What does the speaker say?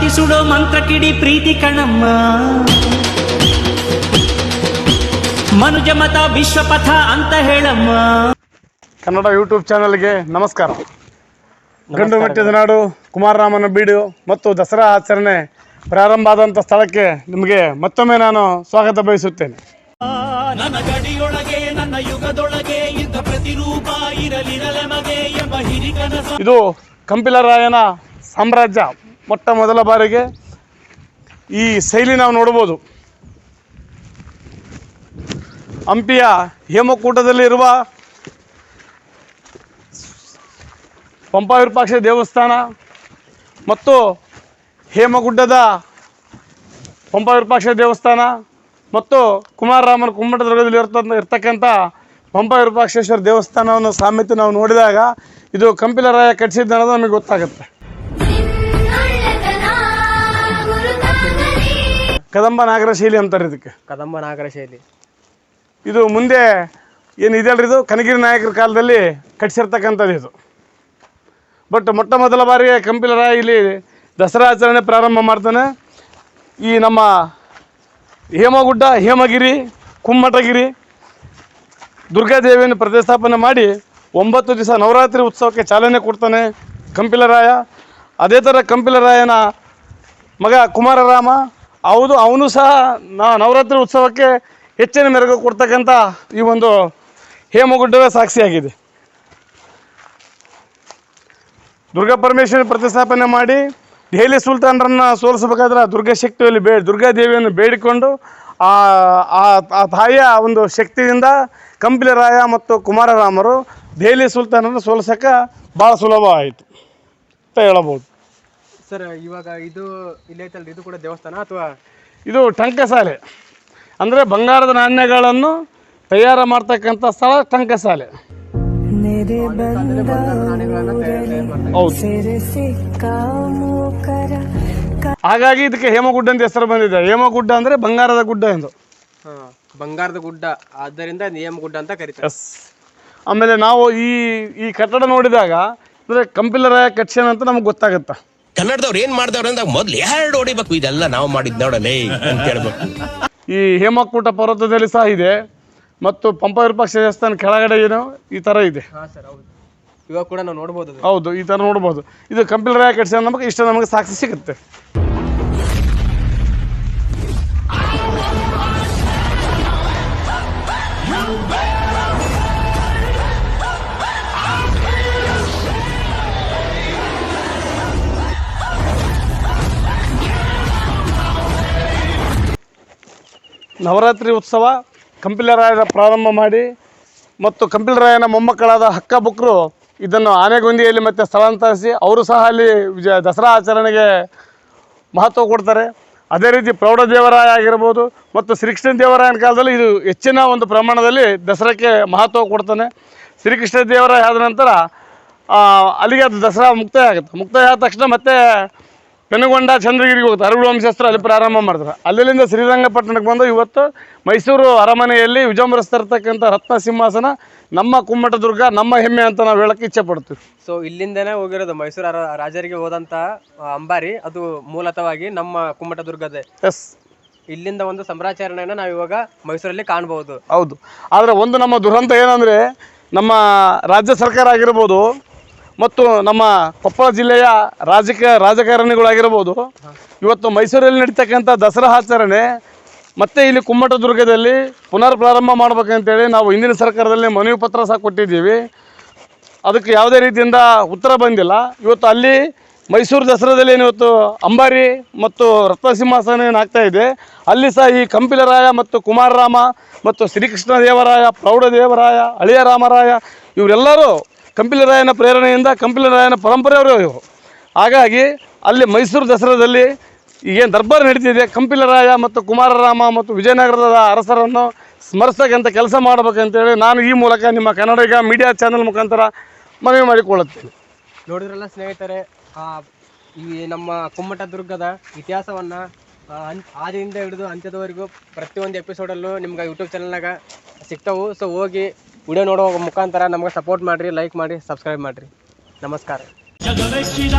ಕಾಂತಿ ಸುಡೋ ಮಂತ್ರ ಕಿಡಿ ಪ್ರೀತಿ ಕಣಮ್ಮ. ಮನುಜ ಮತ ವಿಶ್ವಪಥ ಅಂತ ಹೇಳಮ್ಮ. ಕನ್ನಡ ಯೂಟ್ಯೂಬ್ ಚಾನಲ್ಗೆ ನಮಸ್ಕಾರ. ಗಂಡು ಮೆಟ್ಟಿದ ನಾಡು ಕುಮಾರರಾಮನ ಬೀಡು ಮತ್ತು ದಸರಾ ಆಚರಣೆ ಪ್ರಾರಂಭ ಆದಂಥ ಸ್ಥಳಕ್ಕೆ ನಿಮಗೆ ಮತ್ತೊಮ್ಮೆ ನಾನು ಸ್ವಾಗತ ಬಯಸುತ್ತೇನೆ. ನನ್ನ ಗಡಿಯೊಳಗೆ ನನ್ನ ಯುಗದೊಳಗೆ ಇಂಥ ಪ್ರತಿರೂಪ ಇರಲಿರಲೆಮಗೆ ಎಂಬ ಹಿರಿಕನ ಇದು ಕಂಪಿಲರಾಯನ ಸಾಮ್ರಾಜ್ಯ. ಮೊಟ್ಟ ಮೊದಲ ಬಾರಿಗೆ ಈ ಶೈಲಿ ನಾವು ನೋಡ್ಬೋದು ಹಂಪಿಯ ಹೇಮಕೂಟದಲ್ಲಿರುವ ಪಂಪ ವಿರೂಪಾಕ್ಷ ದೇವಸ್ಥಾನ ಮತ್ತು ಹೇಮಗುಡ್ಡದ ಪಂಪ ವಿರೂಪಾಕ್ಷ ದೇವಸ್ಥಾನ ಮತ್ತು ಕುಮಾರರಾಮನ ಕುಮ್ಮಟದುರ್ಗದಲ್ಲಿ ಇರ್ತಕ್ಕಂಥ ಇರ್ತಕ್ಕಂಥ ಪಂಪ ವಿರೂಪಾಕ್ಷೇಶ್ವರ ದೇವಸ್ಥಾನವನ್ನು ಸಾಮ್ಯತೆ ನಾವು ನೋಡಿದಾಗ ಇದು ಕಂಪಿಲರಾಯ ಕಟ್ಟಿಸಿದ್ದು ಅನ್ನೋದು ನಮಗೆ ಗೊತ್ತಾಗುತ್ತೆ. ಕದಂಬ ನಾಗರ ಶೈಲಿ ಅಂತಾರೆ ಇದಕ್ಕೆ. ಕದಂಬ ನಾಗರ ಶೈಲಿ. ಇದು ಮುಂದೆ ಏನು ಇದೆಯಲ್ರಿ ಇದು? ಕನಗಿರಿ ನಾಯಕರ ಕಾಲದಲ್ಲಿ ಕಟ್ಟಿಸಿರ್ತಕ್ಕಂಥದ್ದು ಇದು. ಬಟ್ ಮೊಟ್ಟ ಮೊದಲ ಬಾರಿಗೆ ಕಂಪಿಲರಾಯ ಇಲ್ಲಿ ದಸರಾ ಆಚರಣೆ ಪ್ರಾರಂಭ ಮಾಡ್ತಾನೆ. ಈ ನಮ್ಮ ಹೇಮಗುಡ್ಡ ಹೇಮಗಿರಿ ಕುಮ್ಮಟಗಿರಿ ದುರ್ಗಾದೇವಿಯನ್ನು ಪ್ರತಿಷ್ಠಾಪನೆ ಮಾಡಿ ಒಂಬತ್ತು ದಿವಸ ನವರಾತ್ರಿ ಉತ್ಸವಕ್ಕೆ ಚಾಲನೆ ಕೊಡ್ತಾನೆ ಕಂಪಿಲರಾಯ. ಅದೇ ಥರ ಕಂಪಿಲರಾಯನ ಮಗ ಕುಮಾರರಾಮ ಹೌದು, ಅವನು ಸಹ ನಾ ನವರಾತ್ರಿ ಉತ್ಸವಕ್ಕೆ ಹೆಚ್ಚಿನ ಮೆರಗು ಕೊಡ್ತಕ್ಕಂಥ ಈ ಒಂದು ಹೇಮಗುಡ್ಡವೇ ಸಾಕ್ಷಿಯಾಗಿದೆ. ದುರ್ಗಾ ಪರಮೇಶ್ವರಿ ಪ್ರತಿಷ್ಠಾಪನೆ ಮಾಡಿ ದೆಹಲಿ ಸುಲ್ತಾನರನ್ನು ಸೋಲಿಸಬೇಕಾದ್ರೆ ದುರ್ಗಾ ಶಕ್ತಿಯಲ್ಲಿ ಬೇ ದುರ್ಗಾದೇವಿಯನ್ನು ಬೇಡಿಕೊಂಡು ಆ, ಆ- ಆ ತಾಯಿಯ ಒಂದು ಶಕ್ತಿಯಿಂದ ಕಂಪಿಲರಾಯ ಮತ್ತು ಕುಮಾರರಾಮರು ದೆಹಲಿ ಸುಲ್ತಾನರನ್ನು ಸೋಲಿಸೋಕೆ ಭಾಳ ಸುಲಭ ಆಯಿತು ಅಂತ ಹೇಳಬಹುದು. ಸರ್ ಇವಾಗ ಇದು ಇಲ್ಲಿ ಇದು ಕೂಡ ದೇವಸ್ಥಾನ ಅಥವಾ ಇದು ಟಂಕಸಾಲೆ. ಅಂದರೆ ಬಂಗಾರದ ನಾಣ್ಯಗಳನ್ನು ತಯಾರು ಮಾಡ್ತಕ್ಕಂಥ ಸ್ಥಳ ಟಂಕಸಾಲೆ. ಹೌದು. ಹಾಗಾಗಿ ಇದಕ್ಕೆ ಹೇಮಗುಡ್ಡ ಅಂತ ಹೆಸರು ಬಂದಿದೆ. ಹೇಮಗುಡ್ಡ ಅಂದರೆ ಬಂಗಾರದ ಗುಡ್ಡ ಎಂದು. ಹಾ, ಬಂಗಾರದ ಗುಡ್ಡ. ಆದ್ದರಿಂದ ಹೇಮಗುಡ್ಡ ಗುಡ್ಡ ಅಂತ ಕರೀತಾರೆ. ಆಮೇಲೆ ನಾವು ಈ ಈ ಕಟ್ಟಡ ನೋಡಿದಾಗ ಅಂದರೆ ಕಂಪಿಲರಾಯ ಕಟ್ಸೇನ ಅಂತ ನಮ್ಗೆ ಗೊತ್ತಾಗುತ್ತೆ? ಕನ್ನಡದವ್ರು ಏನ್ ಮಾಡ್ದವ್ರ ಅಂದಾಗ ಮೊದ್ಲು ಎರಡು ಹೊಡಿಬೇಕು. ಇದೆಲ್ಲ ನಾವು ಮಾಡಿದ್ ನೋಡಲೇ ಅಂತ ಹೇಳ್ಬೇಕು. ಈ ಹೇಮಕೂಟ ಪರ್ವತದಲ್ಲಿ ಸಹ ಇದೆ. ಮತ್ತು ಪಂಪ ವಿರೂಪಾಕ್ಷ ದೇವಸ್ಥಾನ ಕೆಳಗಡೆ ಏನು ಈ ಥರ ಇದೆ. ಹಾ ಸರ್ ಹೌದು. ಇವಾಗ ಕೂಡ ನಾವು ನೋಡ್ಬೋದು ಅದು. ಹೌದು ಈ ಥರ ನೋಡ್ಬೋದು. ಇದು ಕಂಪಿಲರಾಯ ಕಟ್ಸ್ಯಾನ ನಮಗೆ ಇಷ್ಟ ನಮಗೆ ಸಾಕ್ಷಿ ಸಿಗುತ್ತೆ. ನವರಾತ್ರಿ ಉತ್ಸವ ಕಂಪಿಲರಾಯನ ಪ್ರಾರಂಭ ಮಾಡಿ ಮತ್ತು ಕಂಪಿಲರಾಯನ ಮೊಮ್ಮಕ್ಕಳಾದ ಹಕ್ಕ ಬುಕ್ರು ಇದನ್ನು ಆನೆಗೊಂದಿಯಲ್ಲಿ ಮತ್ತೆ ಸ್ಥಳಾಂತರಿಸಿ ಅವರು ಸಹ ಅಲ್ಲಿ ವಿಜಯ ದಸರಾ ಆಚರಣೆಗೆ ಮಹತ್ವ ಕೊಡ್ತಾರೆ. ಅದೇ ರೀತಿ ಪ್ರೌಢದೇವರಾಯ ಆಗಿರ್ಬೋದು ಮತ್ತು ಶ್ರೀಕೃಷ್ಣ ದೇವರಾಯನ ಕಾಲದಲ್ಲಿ ಇದು ಹೆಚ್ಚಿನ ಒಂದು ಪ್ರಮಾಣದಲ್ಲಿ ದಸರಾಕ್ಕೆ ಮಹತ್ವ ಕೊಡ್ತಾನೆ. ಶ್ರೀಕೃಷ್ಣ ದೇವರಾಯ ಆದ ನಂತರ ಅಲ್ಲಿಗೆ ಅದು ದಸರಾ ಮುಕ್ತಾಯ ಆಗುತ್ತೆ. ಮುಕ್ತಾಯ ಆದ ತಕ್ಷಣ ಮತ್ತೆ ಪೆನುಗೊಂಡ ಚಂದ್ರಗಿರಿಗೆ ಹೋಗುತ್ತೆ ಅರಳು ವಂಶಸ್ಥರು ಅಲ್ಲಿ ಪ್ರಾರಂಭ ಮಾಡಿದ್ರು ಅಲ್ಲಿಂದ ಶ್ರೀರಂಗಪಟ್ಟಣಕ್ಕೆ ಬಂದು ಇವತ್ತು ಮೈಸೂರು ಅರಮನೆಯಲ್ಲಿ ವಿಜೃಂಭಿಸ್ತಿರ್ತಕ್ಕಂಥ ರತ್ನ ಸಿಂಹಾಸನ ನಮ್ಮ ಕುಮ್ಮಟದುರ್ಗ ನಮ್ಮ ಹೆಮ್ಮೆ ಅಂತ ನಾವು ಹೇಳಕ್ಕೆ ಇಚ್ಛೆ ಪಡ್ತೀವಿ. ಸೊ ಇಲ್ಲಿಂದನೇ ಹೋಗಿರೋದು ಮೈಸೂರು ರಾಜರಿಗೆ ಹೋದಂಥ ಅಂಬಾರಿ ಅದು ಮೂಲತವಾಗಿ ನಮ್ಮ ಕುಮ್ಮಟದುರ್ಗದೇ. ಎಸ್ ಇಲ್ಲಿಂದ ಒಂದು ಸಂಭ್ರಾಚರಣೆಯನ್ನು ನಾವು ಇವಾಗ ಮೈಸೂರಲ್ಲಿ ಕಾಣಬಹುದು ಹೌದು. ಆದರೆ ಒಂದು ನಮ್ಮ ದುರಂತ ಏನಂದರೆ ನಮ್ಮ ರಾಜ್ಯ ಸರ್ಕಾರ ಆಗಿರ್ಬೋದು ಮತ್ತು ನಮ್ಮ ಕೊಪ್ಪಳ ಜಿಲ್ಲೆಯ ರಾಜಕೀಯ ರಾಜಕಾರಣಿಗಳಾಗಿರ್ಬೋದು. ಇವತ್ತು ಮೈಸೂರಲ್ಲಿ ನಡೀತಕ್ಕಂಥ ದಸರಾ ಆಚರಣೆ, ಮತ್ತೆ ಇಲ್ಲಿ ಕುಮ್ಮಟದುರ್ಗದಲ್ಲಿ ಪುನರ್ ಪ್ರಾರಂಭ ಮಾಡ್ಬೇಕಂತೇಳಿ ನಾವು ಹಿಂದಿನ ಸರ್ಕಾರದಲ್ಲಿ ಮನವಿ ಪತ್ರ ಸಹ ಕೊಟ್ಟಿದ್ದೀವಿ. ಅದಕ್ಕೆ ಯಾವುದೇ ರೀತಿಯಿಂದ ಉತ್ತರ ಬಂದಿಲ್ಲ. ಇವತ್ತು ಅಲ್ಲಿ ಮೈಸೂರು ದಸರಾದಲ್ಲಿ ಇವತ್ತು ಅಂಬಾರಿ ಮತ್ತು ರತ್ನಸಿಂಹಾಸನ ಏನಾಗ್ತಾ ಇದೆ. ಅಲ್ಲಿ ಸಹ ಈ ಕಂಪಿಲರಾಯ ಮತ್ತು ಕುಮಾರರಾಮ ಮತ್ತು ಶ್ರೀಕೃಷ್ಣ ದೇವರಾಯ ಪ್ರೌಢ ದೇವರಾಯ ಅಳಿಯ ರಾಮರಾಯ, ಇವರೆಲ್ಲರೂ ಕಂಪಿಲರಾಯನ ಪ್ರೇರಣೆಯಿಂದ ಕಂಪಿಲರಾಯನ ಪರಂಪರೆಯವರು ಇವರು ಹಾಗಾಗಿ ಅಲ್ಲಿ ಮೈಸೂರು ದಸರಾದಲ್ಲಿ ಈಗೇನು ದರ್ಬಾರ್ ನಡೀತಿದೆ ಕಂಪಿಲರಾಯ ಮತ್ತು ಕುಮಾರರಾಮ ಮತ್ತು ವಿಜಯನಗರದ ಅರಸರನ್ನು ಸ್ಮರಿಸ್ತಕ್ಕಂಥ ಕೆಲಸ ಮಾಡಬೇಕಂತೇಳಿ ನಾನು ಈ ಮೂಲಕ ನಿಮ್ಮ ಕನ್ನಡಿಗ ಮೀಡಿಯಾ ಚಾನೆಲ್ ಮುಖಾಂತರ ಮನವಿ ಮಾಡಿಕೊಳ್ಳುತ್ತೇನೆ. ನೋಡಿದ್ರಲ್ಲ ಸ್ನೇಹಿತರೆ ಈ ನಮ್ಮ ಕುಮ್ಮಟದುರ್ಗದ ಇತಿಹಾಸವನ್ನ ಆದಿಯಿಂದ ಹಿಡಿದು ಅಂತ್ಯದವರೆಗೂ ಪ್ರತಿಯೊಂದು ಎಪಿಸೋಡಲ್ಲೂ ನಿಮ್ಗೆ ಯೂಟ್ಯೂಬ್ ಚಾನಲ್ನಾಗ ಸಿಗ್ತವೆ. ಸೊ ಹೋಗಿ ವಿಡಿಯೋ ನೋಡುವ ಮುಖಾಂತರ ನಮಗೆ ಸಪೋರ್ಟ್ ಮಾಡಿರಿ ಲೈಕ್ ಮಾಡಿ ಸಬ್ಸ್ಕ್ರೈಬ್ ಮಾಡಿರಿ. ನಮಸ್ಕಾರ. ಜಗವೆಚ್ಚಿದ